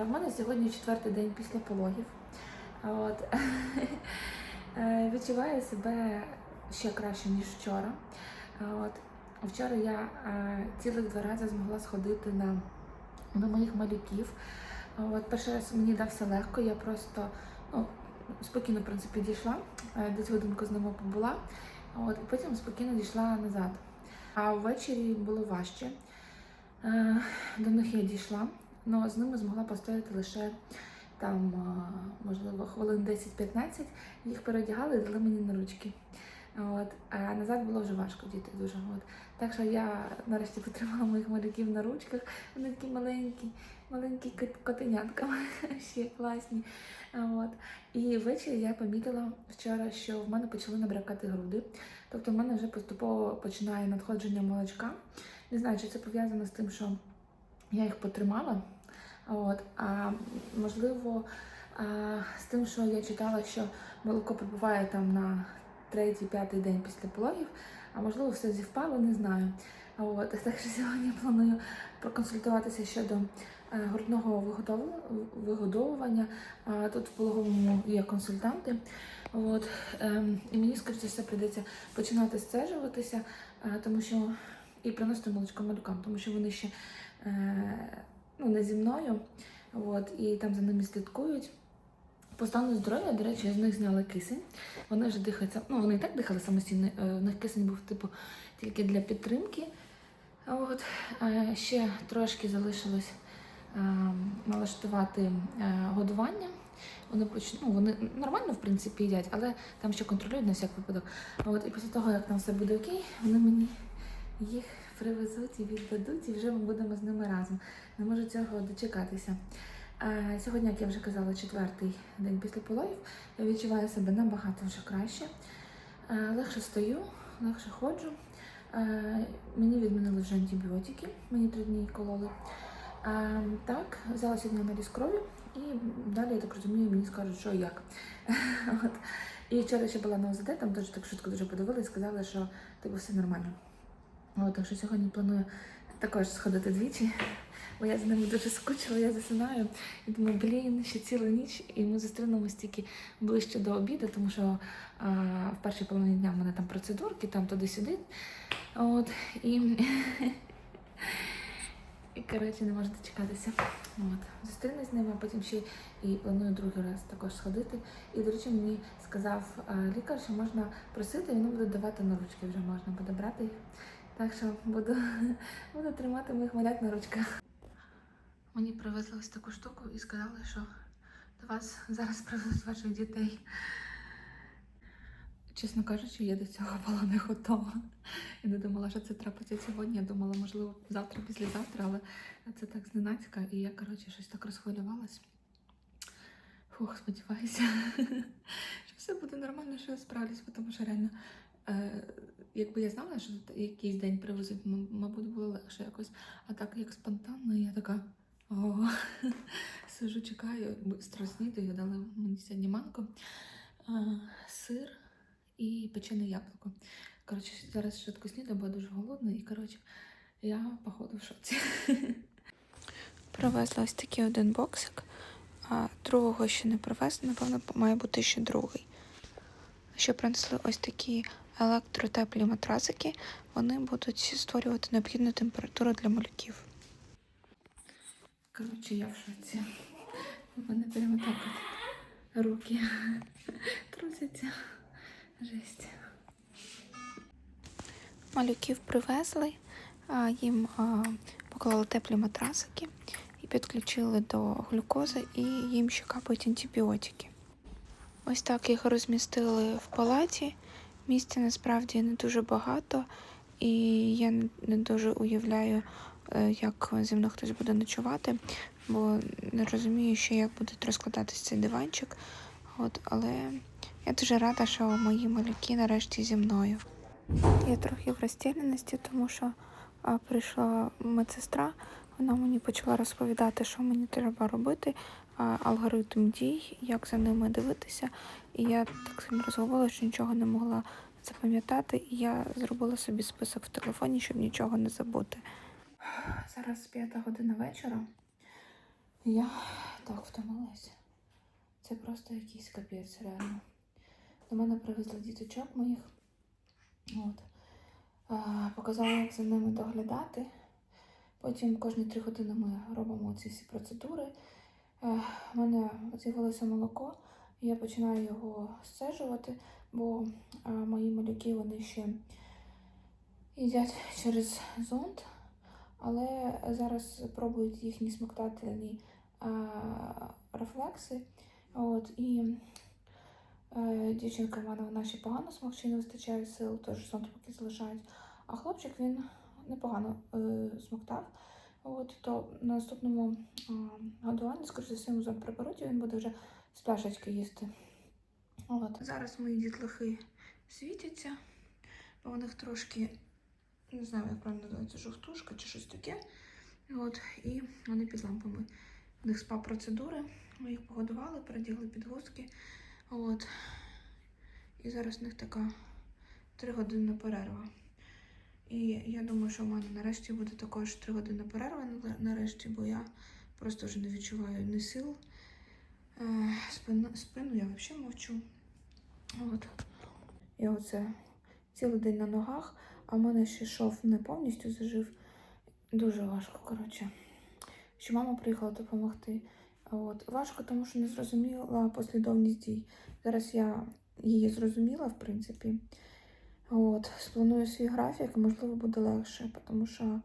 У мене сьогодні четвертий день після пологів. От. Е, Відчуваю себе ще краще, ніж вчора. От. Вчора я е, цілих два рази змогла сходити на, на моїх малюків. От. Перший раз мені дався легко, я просто ну, спокійно в принципі, дійшла, е, десь годинку з ними побула, от, і потім спокійно дійшла назад. А ввечері було важче. До них я дійшла, але з ними змогла постояти лише там, можливо, хвилин 10-15. Їх переодягали і дали мені на ручки. От. А назад було вже важко діти дуже. От. Так що я нарешті потримала моїх малюків на ручках. Вони такі маленькі, маленькі кот- котенятка, ще класні. От. І ввечері я помітила вчора, що в мене почали набрякати груди. Тобто в мене вже поступово починає надходження молочка. Не знаю, чи це пов'язано з тим, що я їх потримала. От, а можливо, а, з тим, що я читала, що молоко прибуває там на третій, п'ятий день після пологів, а можливо, все зівпало, не знаю. От, так що сьогодні планую проконсультуватися щодо е, грудного вигодовування. Тут в пологовому є консультанти. От, ем, і мені, скоріше все, прийдеться починати стежуватися, е, тому що і приносити молочко малюкам, тому що вони ще е, ну, не зі мною, от, і там за ними слідкують. По стану здоров'я, до речі, я з них зняли кисень. Вони вже дихаються, ну вони і так дихали самостійно, е, в них кисень був типу тільки для підтримки. От, е, ще трошки залишилось е, налаштувати годування. Вони ну, вони нормально, в принципі, їдять, але там ще контролюють на всяк випадок. От, і після того, як там все буде окей, вони мені їх привезуть і віддадуть, і вже ми будемо з ними разом. Не можу цього дочекатися. Сьогодні, як я вже казала, четвертий день після пологів. Я відчуваю себе набагато вже краще. Легше стою, легше ходжу. Мені відмінили вже антибіотики, мені три дні кололи. Так, взяла сьогодні аналіз крові і далі, я так розумію, мені скажуть, що як. От. І вчора ще була на ОЗД, там теж так швидко дуже подивилися і сказали, що типу все нормально. От, так що сьогодні планую також сходити двічі, бо я з ними дуже скучила, я засинаю. І думаю, блін, ще цілу ніч, і ми зустрінемось тільки ближче до обіду, тому що а, в першій половині дня в мене там процедурки, там туди-сюди. От, і, і коротше, не можу дочекатися. От. Зустрінусь з ними, а потім ще і планую другий раз також сходити. І, до речі, мені сказав лікар, що можна просити, і вони будуть давати на ручки, вже можна буде брати їх. Так що буду, буду тримати моїх малят на ручках. Мені привезли ось таку штуку і сказали, що до вас зараз привезуть ваших дітей. Чесно кажучи, я до цього була не готова. Я не думала, що це трапиться сьогодні. Я думала, можливо, завтра, післязавтра, але це так зненацька. І я, коротше, щось так розхвилювалась. Фух, сподіваюся, що все буде нормально, що я справлюсь, тому що реально, е, якби я знала, що якийсь день привезуть, мабуть, було легше якось. А так як спонтанно, я така. О, сижу, чекаю, снідаю, дали мені сьогодні манко, а, сир і печене яблуко. Коротше, зараз швидко снідаю, бо я дуже голодна, і коротше, я походу в шоці. Привезла ось такий один боксик, а другого ще не привезли, напевно, має бути ще другий. Ще принесли ось такі електротеплі матрасики. Вони будуть створювати необхідну температуру для малюків. Коротше, я в шоці. У мене прямо так от руки трусяться. Жесть. Малюків привезли, їм поклали теплі матрасики і підключили до глюкози, і їм ще капають антибіотики. Ось так їх розмістили в палаті. Місця насправді не дуже багато, і я не- дуже уявляю, е, як зі мною хтось буде ночувати, бо не розумію ще, як буде розкладатись цей диванчик. От, але я дуже рада, що мої малюки нарешті зі мною. Я трохи в розтіряності, тому що прийшла медсестра, вона мені почала розповідати, що мені треба робити, алгоритм дій, як за ними дивитися. І я так сильно розгубила, що нічого не могла запам'ятати, і я зробила собі список в телефоні, щоб нічого не забути. Зараз п'ята година вечора. Я так втомилась. Це просто якийсь капець, реально. До мене привезли діточок моїх. От. Показала, як за ними доглядати. Потім кожні три години ми робимо ці всі процедури. Е, У мене з'явилося молоко, і я починаю його стежувати, бо е, мої малюки вони ще їдять через зонд, але зараз пробують їхні смоктательні е, рефлекси. От, і е, дівчинка в мене вона ще погано смокче, не вистачає сил, тож зонд поки залишають. А хлопчик він непогано е, смоктав. От, то на наступному годуванні, скоріше за йому зон приберуть, він буде вже з пляшечки їсти. От. Зараз мої дітлахи світяться, бо у них трошки, не знаю, як правильно називається, жовтушка чи щось таке. От, і вони під лампами. У них спа процедури. Ми їх погодували, передягли підгузки. От. І зараз у них така тригодинна перерва. І я думаю, що в мене нарешті буде також 3 години перерва нарешті, бо я просто вже не відчуваю ні сил. Е, Спину, спину я взагалі мовчу. От. І оце цілий день на ногах, а в мене ще шов не повністю зажив. Дуже важко, коротше. Що мама приїхала допомогти. От. Важко, тому що не зрозуміла послідовність дій. Зараз я її зрозуміла, в принципі. От, спланую свій графік, можливо, буде легше, тому що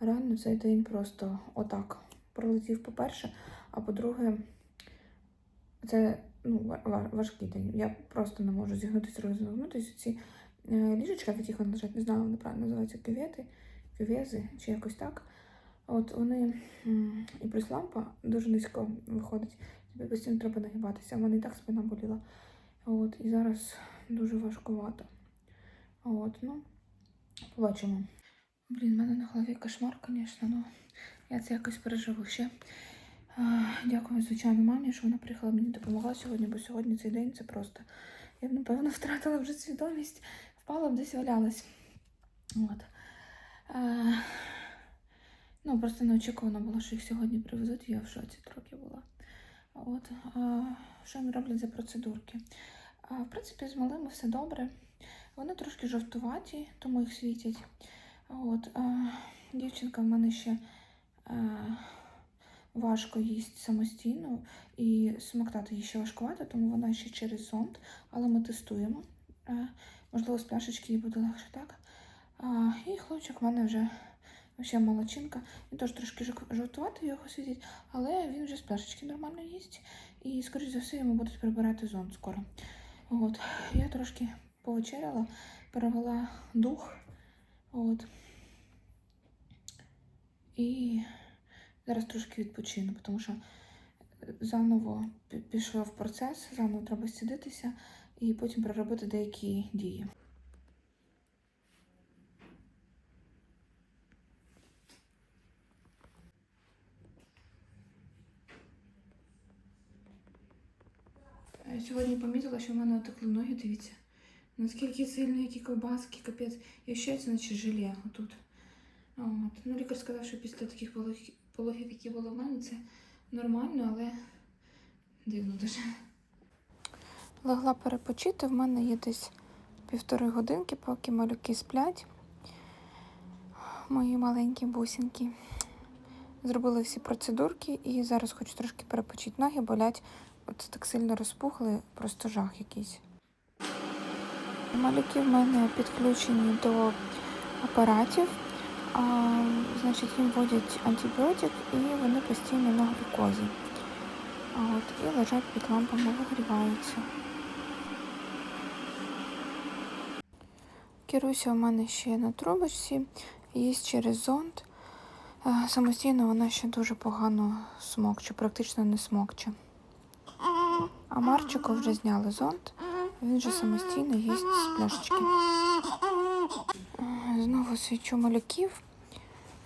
реально цей день просто отак пролетів, по-перше, а по-друге, це ну, ва- ва- важкий день. Я просто не можу зігнутися, розігнутися. Ці е, ліжечка, в яких вони лежать, не знаю, вони правильно називаються кювети, кювези чи якось так. От вони і плюс лампа дуже низько виходить. Тобі постійно треба нагибатися. У мене і так спина боліла. От, і зараз дуже важкувато. От, ну, побачимо. Блін, в мене на голові кошмар, звісно, ну я це якось переживу ще. Дякую, звичайно, мамі, що вона приїхала мені допомогла сьогодні, бо сьогодні цей день це просто. Я б, напевно, втратила вже свідомість, впала б десь валялась. От. А, ну, просто неочікувано було, що їх сьогодні привезуть, я в шоці трохи була. От, а, що вони роблять за процедурки? А, в принципі, з малими все добре. Вони трошки жовтуваті, тому їх світять. От, а, дівчинка в мене ще а, важко їсть самостійно і смоктати їй ще важкувато, тому вона ще через зонд, але ми тестуємо. А, можливо, з пляшечки їй буде легше так. А, і хлопчик в мене вже ще молодчинка. Він теж трошки жовтуватий його світять, але він вже з пляшечки нормально їсть. І, скоріш за все, йому будуть прибирати зонд скоро. От, я трошки повечеряла, перевела дух. От. І зараз трошки відпочину, тому що заново пі- пішов процес, заново треба сидитися і потім переробити деякі дії. Сьогодні помітила, що в мене отекли ноги, дивіться. Наскільки сильно, які ковбаски, капець. І це наче желе отут. От. Ну, лікар сказав, що після таких пологів, які були в мене, це нормально, але дивно дуже. Легла перепочити. В мене є десь півтори годинки, поки малюки сплять. Мої маленькі бусинки. Зробили всі процедурки і зараз хочу трошки перепочити. Ноги болять. От так сильно розпухли, просто жах якийсь. Малюки в мене підключені до апаратів. А, значить, їм вводять антибіотик і вони постійно на глюкозі. От, і лежать під лампами, вигріваються. Кіруся у мене ще на трубочці, їсть через зонд. Е, Самостійно вона ще дуже погано смокче, практично не смокче. А Марчику вже зняли зонд, він же самостійно їсть з пляшечки. Е, Знову свічу малюків.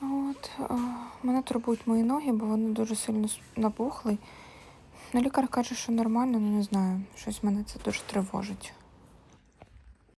От, е, мене турбують мої ноги, бо вони дуже сильно набухли. Ну, лікар каже, що нормально, але не знаю. Щось мене це дуже тривожить.